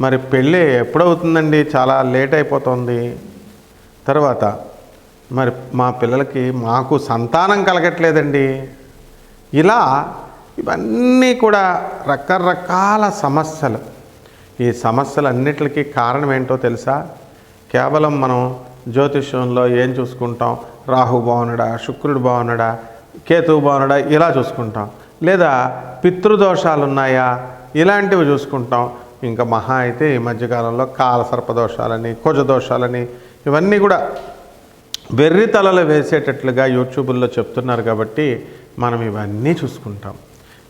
మరి పెళ్ళి ఎప్పుడవుతుందండి? చాలా లేట్ అయిపోతుంది. తర్వాత మరి మా పిల్లలకి మాకు సంతానం కలగట్లేదండి. ఇలా ఇవన్నీ కూడా రకరకాల సమస్యలు. ఈ సమస్యలన్నిటికీ కారణం ఏంటో తెలుసా? కేవలం మనం జ్యోతిష్యంలో ఏం చూసుకుంటాం? రాహు బాగున్నాడా శుక్రుడు బాగున్నాడా కేతువు బాగున్నాడా ఇలా చూసుకుంటాం. లేదా పితృదోషాలు ఉన్నాయా ఇలాంటివి చూసుకుంటాం. ఇంకా మహా అయితే ఈ మధ్యకాలంలో కాల సర్పదోషాలని కుజదోషాలని ఇవన్నీ కూడా వెర్రి తలలు వేసేటట్లుగా యూట్యూబుల్లో చెప్తున్నారు కాబట్టి మనం ఇవన్నీ చూసుకుంటాం.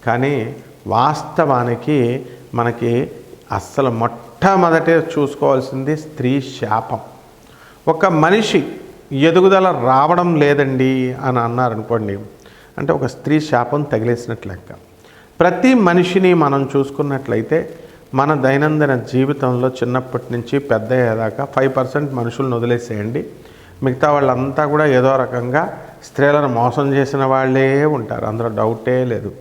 కానీ వాస్తవానికి మనకి అస్సలు మొట్టమొదట చూసుకోవాల్సింది స్త్రీ శాపం. ఒక మనిషి ఎదుగుదల రావడం లేదండి అని అన్నారనుకోండి అంటే ఒక స్త్రీ శాపం తగిలేసినట్లు లెక్క. ప్రతి మనిషిని మనం చూసుకున్నట్లయితే మన దైనందిన జీవితంలో చిన్నప్పటి నుంచి పెద్ద అయ్యేదాకా ఫైవ్ పర్సెంట్ మనుషులను వదిలేసేయండి. మిగతా వాళ్ళంతా కూడా ఏదో రకంగా స్త్రీలను మోసం చేసిన వాళ్ళే ఉంటారు. అందులో డౌటే లేదు.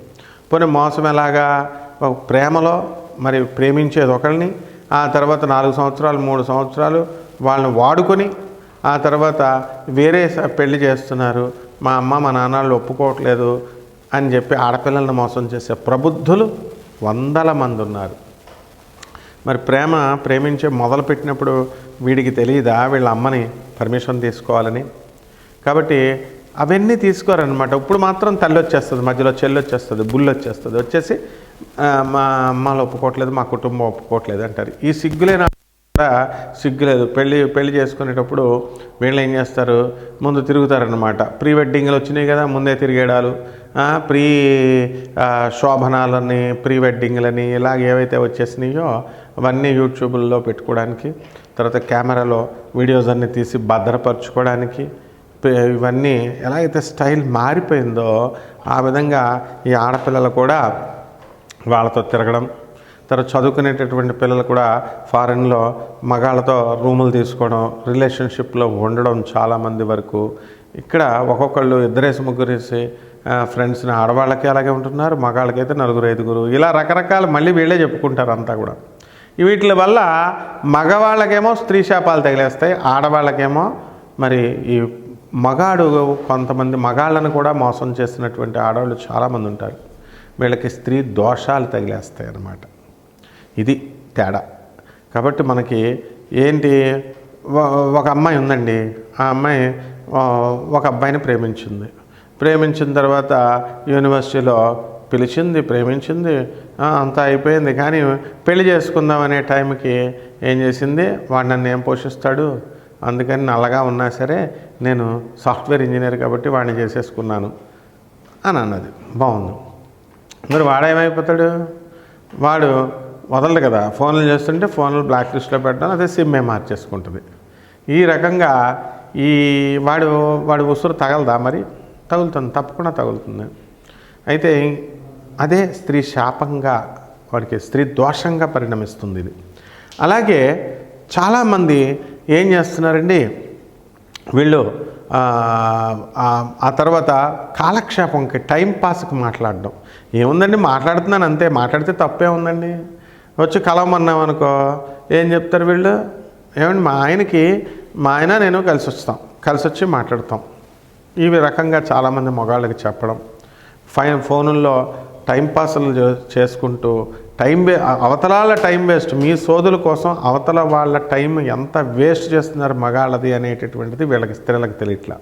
పోనీ మోసం ఎలాగా? ఒక ప్రేమలో మరి ప్రేమించేది ఒకరిని ఆ తర్వాత నాలుగు సంవత్సరాలు మూడు సంవత్సరాలు వాళ్ళని వాడుకొని ఆ తర్వాత వేరే పెళ్ళి చేస్తున్నారు. మా అమ్మ మా నాన్నలు ఒప్పుకోవట్లేదు అని చెప్పి ఆడపిల్లల్ని మోసం చేసే ప్రబుద్ధులు వందల మంది ఉన్నారు. మరి ప్రేమ ప్రేమించే మొదలుపెట్టినప్పుడు వీడికి తెలియదా వీళ్ళ అమ్మని పర్మిషన్ తీసుకోవాలని. కాబట్టి అవన్నీ తీసుకోరనమాట ఇప్పుడు మాత్రం తల్లి వచ్చేస్తుంది మధ్యలో చెల్లి వచ్చేస్తుంది బుల్లు వచ్చేస్తుంది. వచ్చేసి మా అమ్మలు ఒప్పుకోవట్లేదు మా కుటుంబం ఒప్పుకోవట్లేదు అంటారు. ఈ సిగ్గులేనా? కూడా సిగ్గులేదు. పెళ్ళి పెళ్ళి చేసుకునేటప్పుడు వీళ్ళు ఏం చేస్తారు? ముందు తిరుగుతారనమాట ప్రీ వెడ్డింగ్లు వచ్చినాయి కదా ముందే తిరిగేడాలు. ప్రీ శోభనాలని ప్రీ వెడ్డింగ్లని ఇలాగ ఏవైతే వచ్చేసినాయో అవన్నీ యూట్యూబ్లో పెట్టుకోవడానికి తర్వాత కెమెరాలో వీడియోస్ అన్నీ తీసి భద్రపరచుకోవడానికి ఇవన్నీ ఎలా అయితే స్టైల్ మారిపోయిందో ఆ విధంగా ఈ ఆడపిల్లలు కూడా వాళ్ళతో తిరగడం తర్వాత చదువుకునేటటువంటి పిల్లలు కూడా ఫారెన్లో మగాళ్ళతో రూములు తీసుకోవడం రిలేషన్షిప్లో ఉండడం చాలామంది వరకు. ఇక్కడ ఒక్కొక్కళ్ళు ఇద్దరేసి ముగ్గురేసి ఫ్రెండ్స్ని ఆడవాళ్ళకి అలాగే ఉంటున్నారు మగాళ్ళకైతే నలుగురు ఐదుగురు. ఇలా రకరకాల మళ్ళీ వీళ్ళే చెప్పుకుంటారు అంతా కూడా. వీటి వల్ల మగవాళ్ళకేమో స్త్రీ శాపాలు తగిలేస్తాయి ఆడవాళ్ళకేమో మరి ఈ మగాడు కొంతమంది మగాళ్ళను కూడా మోసం చేసినటువంటి ఆడవాళ్ళు చాలామంది ఉంటారు. వీళ్ళకి స్త్రీ దోషాలు తగిలేస్తాయి అన్నమాట ఇది తేడా. కాబట్టి మనకి ఏంటి ఒక అమ్మాయి ఉందండి. ఆ అమ్మాయి ఒక అబ్బాయిని ప్రేమించింది. ప్రేమించిన తర్వాత యూనివర్సిటీలో పిలిచింది ప్రేమించింది అంతా అయిపోయింది. కానీ పెళ్ళి చేసుకుందాం అనే టైంకి ఏం చేసింది వాడు నన్ను ఏం పోషిస్తాడు? అందుకని నల్లగా ఉన్నా సరే నేను సాఫ్ట్వేర్ ఇంజనీర్ కాబట్టి వాడిని చేసేసుకున్నాను అని అన్నది. బాగుంది. మరి వాడేమైపోతాడు? వాడు వదలదు కదా. ఫోన్లు చేస్తుంటే ఫోన్లు బ్లాక్ లిస్ట్లో పెట్టడం అదే సిమ్మే మార్చేసుకుంటుంది. ఈ రకంగా ఈ వాడు వాడు ఉసురు తగలదా మరి? తగులుతుంది తప్పకుండా తగులుతుంది. అయితే అదే స్త్రీ శాపంగా వాడికి స్త్రీ దోషంగా పరిణమిస్తుంది ఇది. అలాగే చాలామంది ఏం చేస్తున్నారండి? వీళ్ళు ఆ, ఆ తర్వాత కాలక్షేపంకి టైం పాస్కి మాట్లాడడం. ఏముందండి? మాట్లాడుతున్నాను అంతే. మాట్లాడితే తప్పే ఉందండి. వచ్చి కలవమన్నాం అనుకో ఏం చెప్తారు వీళ్ళు? ఏమండి మా ఆయనకి మా ఆయన నేను కలిసి వస్తాం కలిసి వచ్చి మాట్లాడతాం. ఈ రకంగా చాలామంది మగాళ్ళకి చెప్పడం ఫైన్ ఫోనుల్లో టైంపాస్లు చే- చేసుకుంటూ టైం వే అవతలాల టైం వేస్ట్ మీ సోదుల కోసం అవతల వాళ్ళ టైం ఎంత వేస్ట్ చేస్తున్నారు మగాళ్ళది అనేటటువంటిది వీళ్ళకి స్త్రీలకు తెలియట్లా.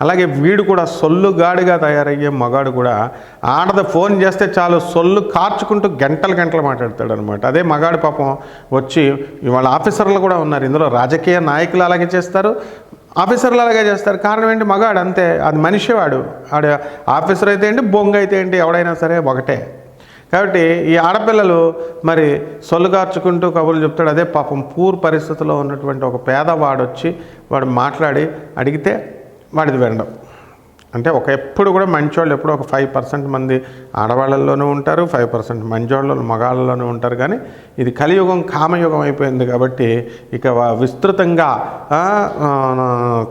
అలాగే వీడు కూడా సొల్లుగాడిగా తయారయ్యే మగాడు కూడా ఆడద ఫోన్ చేస్తే చాలు సొల్లు కార్చుకుంటూ గంటలు గంటలు మాట్లాడతాడు అనమాట అదే మగాడు పాపం వచ్చి వాళ్ళ ఆఫీసర్లు కూడా ఉన్నారు. ఇందులో రాజకీయ నాయకులు అలాగే చేస్తారు. ఆఫీసర్లు అలాగే చేస్తారు. కారణం ఏంటి? మగాడు అంతే. అది మనిషి వాడు ఆడు ఆఫీసర్ అయితే ఏంటి? బొంగ అయితే ఏంటి? ఎవడైనా సరే ఒకటే. కాబట్టి ఈ ఆడపిల్లలు మరి సొల్లుగార్చుకుంటూ కబుర్లు చెప్తాడు. అదే పాపం పూర్ పరిస్థితిలో ఉన్నటువంటి ఒక పేదవాడు వచ్చి వాడు మాట్లాడి అడిగితే వాడిది వినడం. అంటే ఒక ఎప్పుడు కూడా మంచోళ్ళు ఎప్పుడు ఒక ఫైవ్ పర్సెంట్ మంది ఆడవాళ్ళల్లోనూ ఉంటారు ఫైవ్ పర్సెంట్ మంచోళ్ళు మగాళ్ళలోనూ ఉంటారు. కానీ ఇది కలియుగం కామయుగం అయిపోయింది కాబట్టి ఇక విస్తృతంగా ఆ,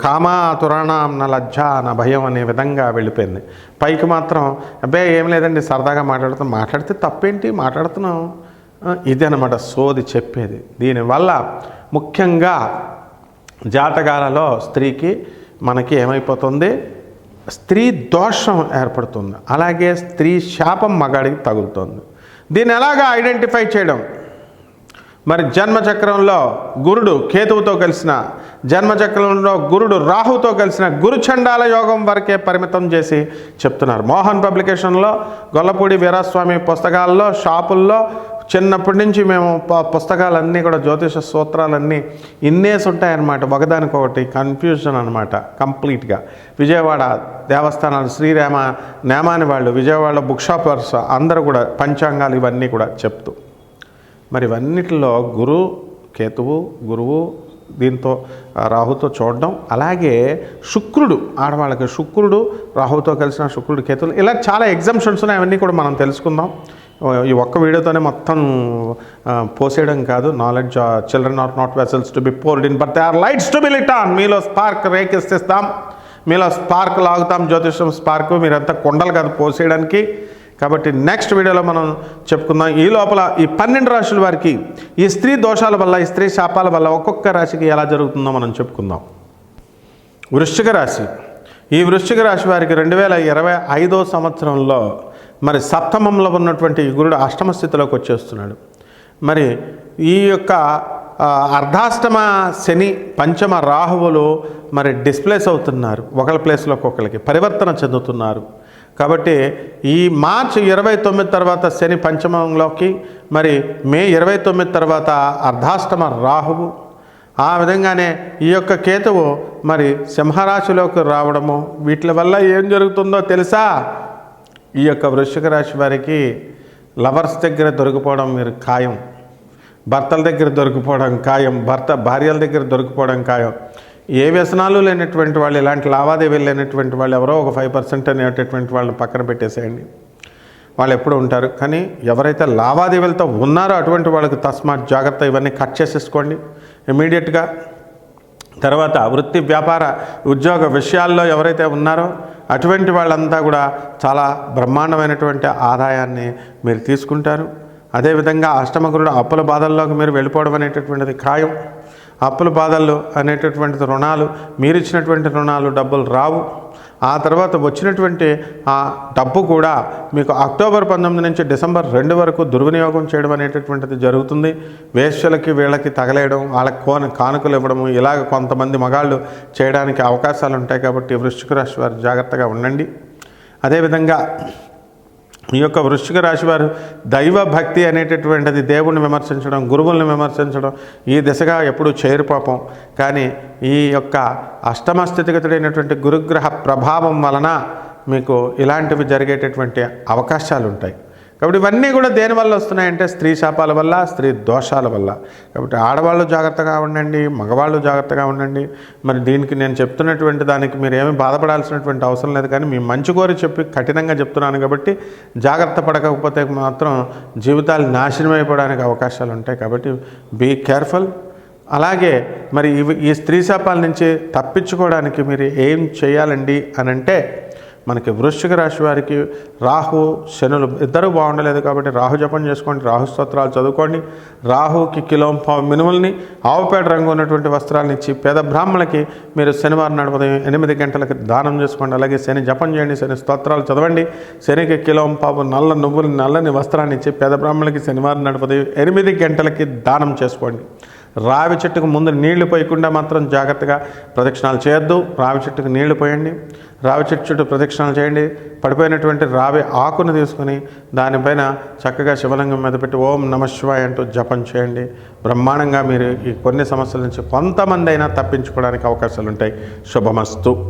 కామ తురాణ నా లజ్జ నా భయం అనే విధంగా వెళ్ళిపోయింది. పైకి మాత్రం అబ్బాయి ఏం లేదండి సరదాగా మాట్లాడుతాం మాట్లాడితే తప్పేంటి? మాట్లాడుతున్నాం. ఆ, ఇది అనమాట సోది చెప్పేది. దీనివల్ల ముఖ్యంగా జాతకాలలో స్త్రీకి మనకి ఏమైపోతుంది? స్త్రీ దోషం ఏర్పడుతుంది. అలాగే స్త్రీ శాపం మగాడికి తగులుతుంది. దీన్ని ఎలాగా ఐడెంటిఫై చేయడం? మరి జన్మచక్రంలో గురుడు కేతువుతో కలిసిన జన్మచక్రంలో గురుడు రాహుతో కలిసిన గురుచండాల యోగం వరకే పరిమితం చేసి చెప్తున్నారు. మోహన్ పబ్లికేషన్లో గొల్లపూడి వీరాస్వామి పుస్తకాల్లో షాపుల్లో చిన్నప్పటి నుంచి మేము పుస్తకాలన్నీ కూడా జ్యోతిష సూత్రాలన్నీ ఇన్నేసి ఉంటాయన్నమాట ఒకదానికొకటి కన్ఫ్యూజన్ అనమాట కంప్లీట్గా విజయవాడ దేవస్థానాలు శ్రీరామ నేమాని వాళ్ళు విజయవాడ బుక్ షాపర్స్ అందరూ కూడా పంచాంగాలు ఇవన్నీ కూడా చెప్తూ. మరి ఇవన్నిటిలో గురు కేతువు గురువు దీంతో రాహుతో చూడడం. అలాగే శుక్రుడు ఆడవాళ్ళకి శుక్రుడు రాహుతో కలిసిన శుక్రుడు కేతులు ఇలా చాలా ఎగ్జామ్షన్స్ ఉన్నాయి అవన్నీ కూడా మనం తెలుసుకుందాం. ఈ ఒక్క వీడియోతోనే మొత్తం పోసేయడం కాదు. Knowledge children are not vessels to be poured in but they are lights to be lit on మీలో స్పార్క్ రేకెత్తిస్తాం. మీలో స్పార్క్ లాగుతాం. జ్యోతిషం స్పార్క్ మీరంతా కొండలు కాదు పోసేయడానికి. కాబట్టి నెక్స్ట్ వీడియోలో మనం చెప్పుకుందాం. ఈ లోపల ఈ పన్నెండు రాశుల వారికి ఈ స్త్రీ దోషాల వల్ల ఈ స్త్రీ శాపాల వల్ల ఒక్కొక్క రాశికి ఎలా జరుగుతుందో మనం చెప్పుకుందాం. వృశ్చిక రాశి. ఈ వృశ్చిక రాశి వారికి రెండు వేల ఇరవై ఐదో సంవత్సరంలో మరి సప్తమంలో ఉన్నటువంటి గురుడు అష్టమ స్థితిలోకి వచ్చేస్తున్నాడు. మరి ఈ యొక్క అర్ధాష్టమ శని పంచమ రాహువులు మరి డిస్ప్లేస్ అవుతున్నారు. ఒకళ్ళ ప్లేస్లోకి ఒకరికి పరివర్తన చెందుతున్నారు. కాబట్టి ఈ మార్చ్ ఇరవై తొమ్మిది తర్వాత శని పంచమంలోకి మరి మే ఇరవై తొమ్మిది తర్వాత అర్ధాష్టమ రాహువు. ఆ విధంగానే ఈ యొక్క కేతువు మరి సింహరాశిలోకి రావడము వీటి వల్ల ఏం జరుగుతుందో తెలుసా? ఈ యొక్క వృశ్చిక రాశి వారికి లవర్స్ దగ్గర దొరికిపోవడం మీరు ఖాయం. భర్తల దగ్గర దొరికిపోవడం ఖాయం. భర్త భార్యల దగ్గర దొరికిపోవడం ఖాయం. ఏ వ్యసనాలు లేనటువంటి వాళ్ళు ఇలాంటి లావాదేవీలు లేనటువంటి వాళ్ళు ఎవరో ఒక ఫైవ్ పర్సెంట్ అనేటటువంటి వాళ్ళని పక్కన పెట్టేసేయండి. వాళ్ళు ఎప్పుడు ఉంటారు. కానీ ఎవరైతే లావాదేవీలతో ఉన్నారో అటువంటి వాళ్ళకి తస్మాత్ జాగ్రత్త ఇవన్నీ కట్ చేసేసుకోండి. ఇమీడియట్గా తర్వాత వృత్తి వ్యాపార ఉద్యోగ విషయాల్లో ఎవరైతే ఉన్నారో అటువంటి వాళ్ళంతా కూడా చాలా బ్రహ్మాండమైనటువంటి ఆదాయాన్ని మీరు తీసుకుంటారు. అదేవిధంగా అష్టమగురుడు అప్పుల బాధల్లోకి మీరు వెళ్ళిపోవడం అనేటటువంటిది ఖాయం. అప్పుల బాధలు అనేటటువంటిది రుణాలు మీరు ఇచ్చినటువంటి రుణాలు డబ్బులు రావు. ఆ తర్వాత వచ్చినటువంటి ఆ డబ్బు కూడా మీకు అక్టోబర్ పంతొమ్మిది నుంచి డిసెంబర్ రెండు వరకు దుర్వినియోగం చేయడం అనేటటువంటిది జరుగుతుంది. వేశ్యలకి వీళ్ళకి తగలేయడం వాళ్ళకి కోన కానుకలు ఇవ్వడము ఇలాగ కొంతమంది మగాళ్ళు చేయడానికి అవకాశాలు ఉంటాయి కాబట్టి వృశ్చిక రాశి వారు జాగ్రత్తగా ఉండండి. అదేవిధంగా ఈ యొక్క వృశ్చిక రాశి వారు దైవ భక్తి అనేటటువంటిది దేవుణ్ణి విమర్శించడం గురువుల్ని విమర్శించడం ఈ దిశగా ఎప్పుడు చేరిపోపం కానీ ఈ యొక్క అష్టమ స్థితిగతుడైనటువంటి గురుగ్రహ ప్రభావం వలన మీకు ఇలాంటివి జరిగేటటువంటి అవకాశాలు ఉంటాయి కాబట్టి ఇవన్నీ కూడా దేనివల్ల వస్తున్నాయంటే స్త్రీ శాపాల వల్ల స్త్రీ దోషాల వల్ల. కాబట్టి ఆడవాళ్ళు జాగ్రత్తగా ఉండండి మగవాళ్ళు జాగ్రత్తగా ఉండండి. మరి దీనికి నేను చెప్తున్నటువంటి దానికి మీరు ఏమీ బాధపడాల్సినటువంటి అవసరం లేదు. కానీ మీ మంచి కోరి చెప్పి కఠినంగా చెప్తున్నాను కాబట్టి జాగ్రత్త పడకపోతే మాత్రం జీవితాలు నాశనం అయిపోవడానికి అవకాశాలు ఉంటాయి. కాబట్టి బీ కేర్ఫుల్ అలాగే మరి ఇవి ఈ స్త్రీ శాపాల నుంచి తప్పించుకోవడానికి మీరు ఏం చేయాలండి అని అంటే మనకి వృశ్చిక రాశి వారికి రాహు శనులు ఇద్దరు బాగుండలేదు కాబట్టి రాహు జపం చేసుకోండి రాహు స్తోత్రాలు చదువుకోండి. రాహుకి కిలో పావు మినుముల్ని ఆవుపేట రంగు ఉన్నటువంటి వస్త్రాలను ఇచ్చి పేద బ్రాహ్మణులకి మీరు శనివారం నాడు ఉదయం ఎనిమిది గంటలకు దానం చేసుకోండి. అలాగే శని జపం చేయండి శని స్తోత్రాలు చదవండి. శనికి కిలో పాపం నల్ల నువ్వులు నల్లని వస్త్రాన్ని ఇచ్చి పేద బ్రాహ్మణులకి శనివారం నాడు ఉదయం ఎనిమిది గంటలకి దానం చేసుకోండి. రావి చెట్టుకు ముందు నీళ్ళు పోయకుండా మాత్రం జాగ్రత్తగా ప్రదక్షిణాలు చేయొద్దు. రావి చెట్టుకు నీళ్ళు పోయండి. రావి చెట్టు చుట్టూ ప్రదక్షిణాలు చేయండి. పడిపోయినటువంటి రావి ఆకును తీసుకొని దానిపైన చక్కగా శివలింగం మీద పెట్టి ఓం నమ శివాయ అంటూ జపం చేయండి. బ్రహ్మాండంగా మీరు ఈ కొన్ని సమస్యల నుంచి కొంతమంది అయినా తప్పించుకోవడానికి అవకాశాలు ఉంటాయి శుభమస్తు.